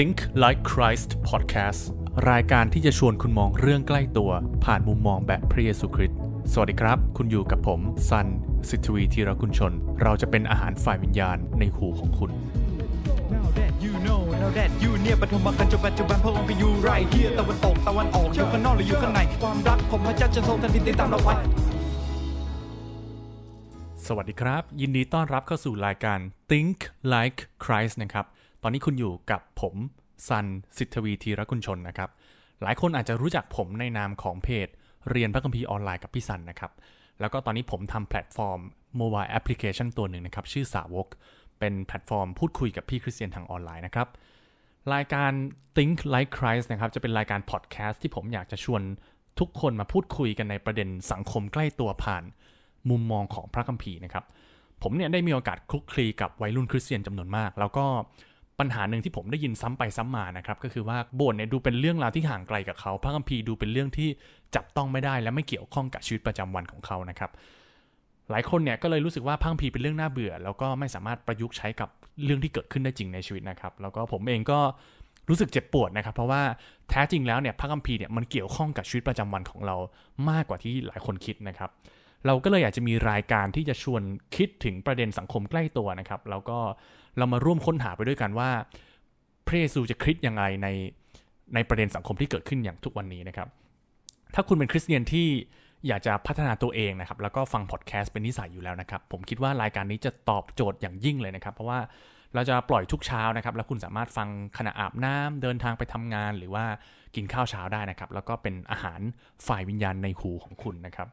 Think Like Christ Podcast รายการที่จะชวนคุณมองเรื่องใกล้ตัว ผ่านมุมมองแบบพระเยซูคริสต์สวัสดีครับ คุณอยู่กับผมซันสิทธวีธีรกุลชน เราจะเป็นอาหารฝ่ายวิญญาณในหูของคุณ Now that you know now that you เนี่ยปฐมกันจนปัจจุบันพระองค์ไปอยู่ไรเฮียตะวันตกตะวันออกอยู่ข้างนอกหรืออยู่ข้างใน ความรักของพระเจ้าจะทรงทันทีติดตามเราไว้สวัสดีครับ ยินดีต้อนรับเข้าสู่รายการ Think Like Christ นะครับ ตอนนี้คุณอยู่กับผมซันสิทธวีธีรกุลชนนะครับ หลายคนอาจจะรู้จักผมในนามของเพจ เรียนพระคัมภีร์ออนไลน์กับพี่ซันนะครับ แล้วก็ตอนนี้ผมทำแพลตฟอร์ม mobile application ตัวหนึ่งนะครับ ชื่อสาวก เป็นแพลตฟอร์มพูดคุยกับพี่คริสเตียนทางออนไลน์นะครับ รายการ Think Like Christ นะครับ จะเป็นรายการพอดแคสต์ที่ผมอยากจะชวนทุกคนมาพูดคุยกันในประเด็นสังคมใกล้ตัวผ่าน มุมมองของพระคัมภีร์นะครับ ผมเนี่ยได้มีโอกาสคลุกคลีกับวัยรุ่นคริสเตียนจำนวนมาก แล้วก็ ปัญหาหนึ่งที่ผมได้ยินซ้ำไปซ้ำมานะครับก็คือว่าโบสถ์เนี่ยดูเป็นเรื่องราวที่ห่างไกลกับเขา พระคัมภีร์ดูเป็นเรื่องที่จับต้องไม่ได้ และไม่เกี่ยวข้องกับชีวิตประจำวันของเขานะครับ หลายคนเนี่ยก็เลยรู้สึกว่าพระคัมภีร์เป็นเรื่องน่าเบื่อ แล้วก็ไม่สามารถประยุกต์ใช้กับเรื่องที่เกิดขึ้นได้จริงในชีวิตนะครับ แล้วก็ผมเองก็รู้สึกเจ็บปวดนะครับ เพราะว่าแท้จริงแล้วเนี่ยพระคัมภีร์เนี่ยมันเกี่ยวข้องกับชีวิตประจำวันของเรามากกว่าที่หลายคนคิดนะครับ เราก็เลยอยากจะมีรายการที่จะชวนคิดถึงประเด็นสังคมใกล้ตัวนะครับ แล้วก็เรามาร่วมค้นหาไปด้วยกันว่าพระเยซูจะคิดยังไงในในประเด็นสังคมที่เกิดขึ้นอย่างทุกวันนี้นะครับ ถ้าคุณเป็นคริสเตียนที่อยากจะพัฒนาตัวเองนะครับ แล้วก็ฟังพอดแคสต์เป็นนิสัยอยู่แล้วนะครับ ผมคิดว่ารายการนี้จะตอบโจทย์อย่างยิ่งเลยนะครับ เพราะว่าเราจะปล่อยทุกเช้านะครับ แล้วคุณสามารถฟังขณะอาบน้ำเดินทางไปทำงาน หรือว่ากินข้าวเช้าได้นะครับ แล้วก็เป็นอาหารฝ่ายวิญญาณในหูของคุณนะครับ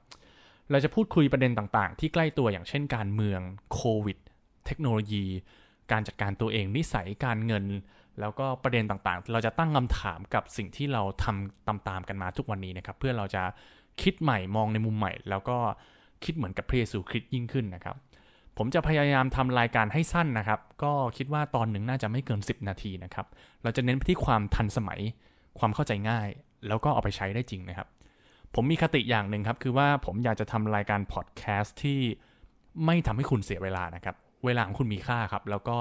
เราจะพูดคุยประเด็นต่างๆ ที่ใกล้ตัวอย่างเช่นการเมืองโควิด เทคโนโลยี การจัดการตัวเองนิสัยการเงิน แล้วก็ประเด็นต่างๆ เราจะตั้งคำถามกับสิ่งที่เราทำตามๆกันมาทุกวันนี้นะครับ เพื่อเราจะคิดใหม่มองในมุมใหม่ แล้วก็คิดเหมือนกับพระเยซูคริสต์ยิ่งขึ้นนะครับ ผมจะพยายามทำรายการให้สั้นนะครับ ก็คิดว่าตอนหนึ่งน่าจะไม่เกิน 10 นาทีนะครับ เราจะเน้นไปที่ความทันสมัย ความเข้าใจง่าย แล้วก็เอาไปใช้ได้จริงนะครับ ผมมีคติอย่างหนึ่งครับ คือว่าผมอยากจะทำรายการพอดแคสต์ที่ไม่ทำให้คุณเสียเวลานะครับ เวลาของคุณมีค่าครับ แล้วก็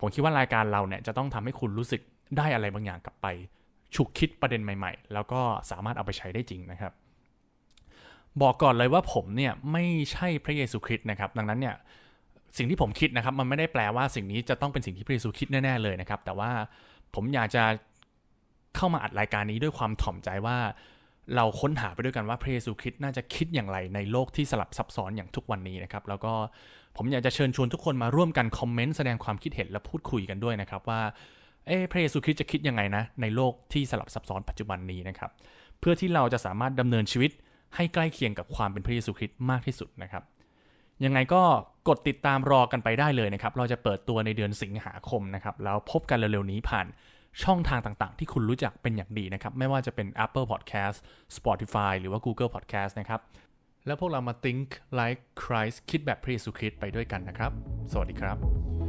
ผมคิดว่ารายการเราเนี่ยจะต้องทำให้คุณรู้สึกได้อะไรบางอย่างกลับไป ฉุกคิดประเด็นใหม่ ๆ แล้วก็สามารถเอาไปใช้ได้จริงนะครับ บอกก่อนเลยว่าผมเนี่ยไม่ใช่พระเยซูคริสต์นะครับ ดังนั้นเนี่ยสิ่งที่ผมคิดนะครับ มันไม่ได้แปลว่าสิ่งนี้จะต้องเป็นสิ่งที่พระเยซูคิดแน่ๆเลยนะครับ แต่ว่าผมอยากจะเข้ามาอัดรายการนี้ด้วยความถ่อมใจว่า เราค้นหาไปด้วยกันว่าพระเยซูคริสต์น่าจะคิดอย่างไรในโลกที่สลับซับซ้อนอย่างทุกวันนี้นะครับ แล้วก็ผมอยากจะเชิญชวนทุกคนมาร่วมกันคอมเมนต์แสดงความคิดเห็นและพูดคุยกันด้วยนะครับว่าเอ๊ะพระเยซูคริสต์จะคิดยังไงนะในโลกที่สลับซับซ้อนปัจจุบันนี้นะครับ เพื่อที่เราจะสามารถดำเนินชีวิตให้ใกล้เคียงกับความเป็นพระเยซูคริสต์มากที่สุดนะครับยังไงก็กดติดตามรอกันไปได้เลยนะครับ เราจะเปิดตัวในเดือนสิงหาคมนะครับ แล้วพบกันเร็วๆนี้ผ่าน ช่องทางต่างๆ ที่คุณรู้จักเป็นอย่างดีนะครับ ไม่ว่าจะเป็น Apple Podcast Spotify หรือว่า Google Podcast นะครับ แล้วพวกเรามา think like Christ คิดแบบพระเยซูคริสต์ไปด้วยกันนะครับ สวัสดีครับ